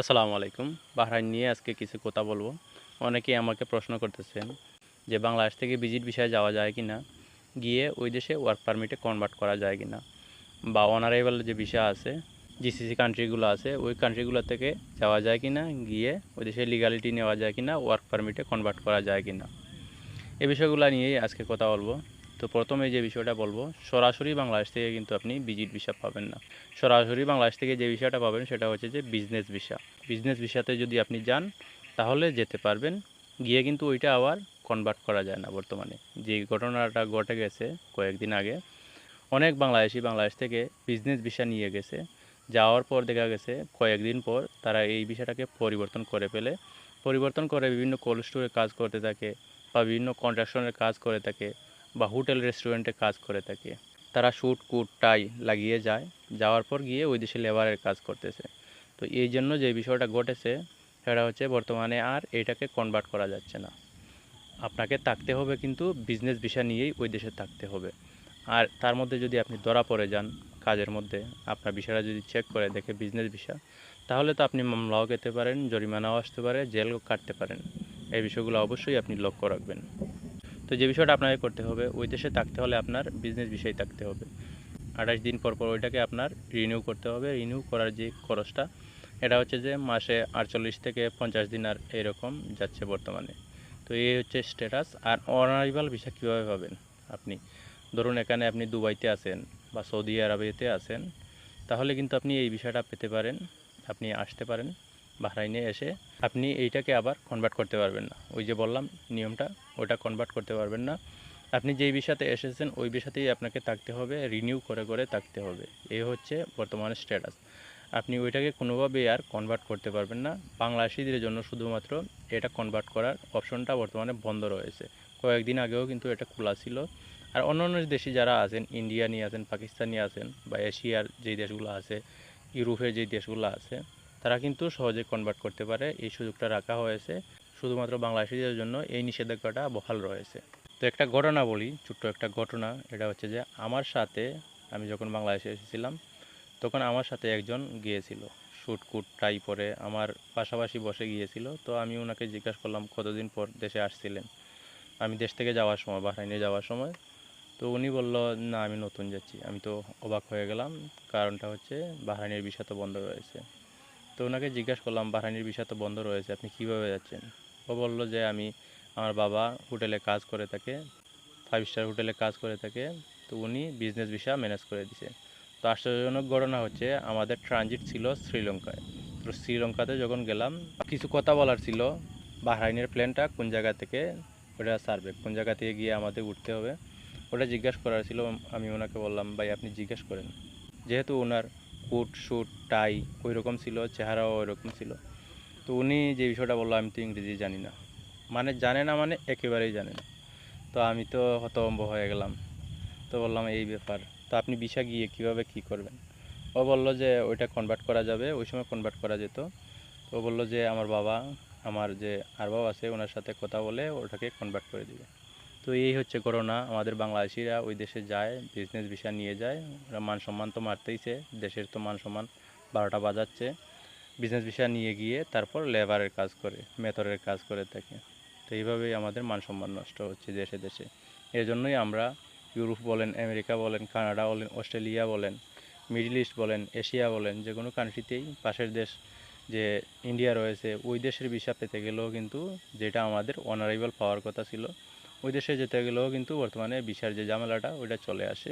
আসসালামু আলাইকুম। বাহরাইন নিয়ে আজকে কিছু কথা বলব। অনেকেই আমাকে প্রশ্ন করতেছেন যে বাংলাদেশ থেকে ভিজিট বিষয়ে যাওয়া যায় কি না গিয়ে ওই দেশে ওয়ার্ক পারমিটে কনভার্ট করা যায় কি না বা অনারেবল যে বিষয় আছে জিসিসি কান্ট্রিগুলো আছে, ওই কান্ট্রিগুলো থেকে যাওয়া যায় কি না গিয়ে ওই দেশে লিগালিটি নেওয়া যায় কি না ওয়ার্ক পারমিটে কনভার্ট করা যায় কি না এ বিষয়গুলো নিয়েই আজকে কথা বলব। তো প্রথমে যে বিষয়টা বলব, সরাসরি বাংলাদেশ থেকে কিন্তু আপনি ভিজিট ভিসা পাবেন না। সরাসরি বাংলাদেশ থেকে যে বিষয়টা পাবেন সেটা হচ্ছে যে বিজনেস ভিসা বিজনেস ভিসাতে যদি আপনি যান, তাহলে যেতে পারবেন। গিয়ে কিন্তু ওইটা আবার কনভার্ট করা যায় না বর্তমানে। যে ঘটনাটা ঘটে গেছে কয়েকদিন আগে, অনেক বাংলাদেশি বাংলাদেশ থেকে বিজনেস ভিসা নিয়ে গেছে। যাওয়ার পর দেখা গেছে, কয়েকদিন পর তারা এই বিষয়টাকে পরিবর্তন করে ফেলে। পরিবর্তন করে বিভিন্ন কোল্ড স্টোরে কাজ করতে থাকে বা বিভিন্ন কন্ট্রাকশনের কাজ করে থাকে। বা হোটেল রেস্টুরেন্টে কাজ করে থাকে। তারা স্যুট কুট, টাই লাগিয়ে যায়। যাওয়ার পর গিয়ে ওই দেশে লেবারের কাজ করতেছে। তো এই জন্য যে বিষয়টা ঘটেছে, সেটা হচ্ছে বর্তমানে আর এটাকে কনভার্ট করা যাচ্ছে না। আপনাকে থাকতে হবে কিন্তু বিজনেস ভিসা নিয়েই ওই দেশে থাকতে হবে। আর তার মধ্যে যদি আপনি ধরা পড়ে যান কাজের মধ্যে, আপনার বিষয়টা যদি চেক করে দেখে বিজনেস ভিসা তাহলে তো আপনি মামলাও খেতে পারেন, জরিমানাও আসতে পারে, জেলও কাটতে পারেন। এই বিষয়গুলো অবশ্যই আপনি লক্ষ্য রাখবেন। তো যে বিষয়টা আপনাকে করতে হবে, ওই দেশে থাকতে হলে আপনার বিজনেস বিষয় থাকতে হবে। আঠাশ দিন পর পর ওইটাকে আপনার রিনিউ করতে হবে। রিনিউ করার যে খরচটা, এটা হচ্ছে যে মাসে আটচল্লিশ থেকে পঞ্চাশ দিন আর এরকম যাচ্ছে বর্তমানে। তো এই হচ্ছে স্ট্যাটাস আর অনারিভাল ভিসা কীভাবে পাবেন আপনি? ধরুন এখানে আপনি দুবাইতে আছেন বা সৌদি আরবেতে আছেন, তাহলে কিন্তু আপনি এই বিষয়টা পেতে পারেন, আপনি আসতে পারেন। বাহরাইনে এসে আপনি এইটাকে আবার কনভার্ট করতে পারবেন না। ওই যে বললাম নিয়মটা, ওটা কনভার্ট করতে পারবেন না। আপনি যেই বিষয়তে এসেছেন, ওই বিষয়তেই আপনাকে থাকতে হবে রিনিউ করে করে থাকতে হবে। এই হচ্ছে বর্তমানে স্ট্যাটাস আপনি ওইটাকে কোনোভাবেই আর কনভার্ট করতে পারবেন না। বাংলাদেশিদের জন্য শুধুমাত্র এটা কনভার্ট করার অপশনটা বর্তমানে বন্ধ রয়েছে। কয়েকদিন আগেও কিন্তু এটা খোলা ছিল। আর অন্য অন্য দেশে যারা আছেন ইন্ডিয়া নিয়ে আছেন, পাকিস্তানি আছেন বা এশিয়ার যেই দেশগুলো আছে, ইউরোপের যেই দেশগুলো আছে তারা কিন্তু সহজে কনভার্ট করতে পারে। এই সুযোগটা রাখা হয়েছে। শুধুমাত্র বাংলাদেশিদের জন্য এই নিষেধাজ্ঞাটা বহাল রয়েছে। তো একটা ঘটনা বলি, ছোট্ট একটা ঘটনা। এটা হচ্ছে যে, আমার সাথে আমি যখন বাংলাদেশে এসেছিলাম, তখন আমার সাথে একজন গিয়েছিল। কুট টাই পরে আমার পাশাপাশি বসে গিয়েছিল। তো আমি ওনাকে জিজ্ঞাসা করলাম, কতদিন পর দেশে আসছিলেন? আমি দেশ থেকে যাওয়ার সময় বাহরাইনে যাওয়ার সময়। তো উনি বলল, না, আমি নতুন যাচ্ছি। আমি তো অবাক হয়ে গেলাম। কারণটা হচ্ছে, বাহরাইনের বিষয় তো বন্ধ রয়েছে। ওনাকে জিজ্ঞাসা করলাম বাহরাইনের বিষয় তো বন্ধ রয়েছে, আপনি কীভাবে যাচ্ছেন? ও বলল যে, আমি আমার বাবা হোটেলে কাজ করে থাকে ফাইভ স্টার হোটেলে কাজ করে থাকে, তো উনি বিজনেস ভিসা ম্যানেজ করে দিছে তো আশ্চর্যজনক ঘটনা হচ্ছে, আমাদের ট্রানজিট ছিল শ্রীলঙ্কায়। তো শ্রীলঙ্কাতে যখন গেলাম, কিছু কথা বলার ছিল, বাহরাইনের প্লেনটা কোন জায়গা থেকে, ওটা সার্ভে কোন জায়গা থেকে গিয়ে আমাদের উঠতে হবে। ওটা জিজ্ঞাসা করার ছিল, আমি ওনাকে বললাম, ভাই, আপনি জিজ্ঞেস করেন। যেহেতু ওনার কুট, শুট, টাই ওই রকম ছিল, চেহারাও ওই রকম ছিল। তো উনি যে বিষয়টা বলল, আমি তো ইংরেজি জানি না। মানে জানে না মানে একেবারেই জানে না। তো আমি তো হতভম্ব হয়ে গেলাম। তো বললাম, এই ব্যাপার। তো আপনি বিষা গিয়ে কীভাবে কি করবেন? ও বলল যে, ওইটা কনভার্ট করা যাবে। ওই সময় কনভার্ট করা যেত। তো বলল যে, আমার বাবা, আমার যে আরবাব আছে, ওনার সাথে কথা বলে ওটাকে কনভার্ট করে দিবে। তো এই হচ্ছে করোনা, আমাদের বাংলাদেশিরা ওই দেশে যায় বিজনেস ভিসা নিয়ে যায়, ওরা মান সম্মান তো মারতেইছে, দেশের তো মান সম্মান বারোটা বাজাচ্ছে। বিজনেস ভিসা নিয়ে গিয়ে তারপর লেবারের কাজ করে, মেথরের কাজ করে থাকে। তো এইভাবেই আমাদের মান সম্মান নষ্ট হচ্ছে দেশে দেশে। এর জন্যই আমরা ইউরোপ বলেন, আমেরিকা বলেন, কানাডা বলেন, অস্ট্রেলিয়া বলেন, মিডল ইস্ট বলেন, এশিয়া বলেন, যে কোনো কান্ট্রিতেই পাশের দেশ যে ইন্ডিয়া রয়েছে, ওই দেশের ভিসা পেতে গেলেও কিন্তু যেটা আমাদের অনারেবল পাওয়ার কথা ছিল ওই দেশে যেতে গেলেও কিন্তু বর্তমানে ভিসার যে ঝামেলাটা ওইটা চলে আসে।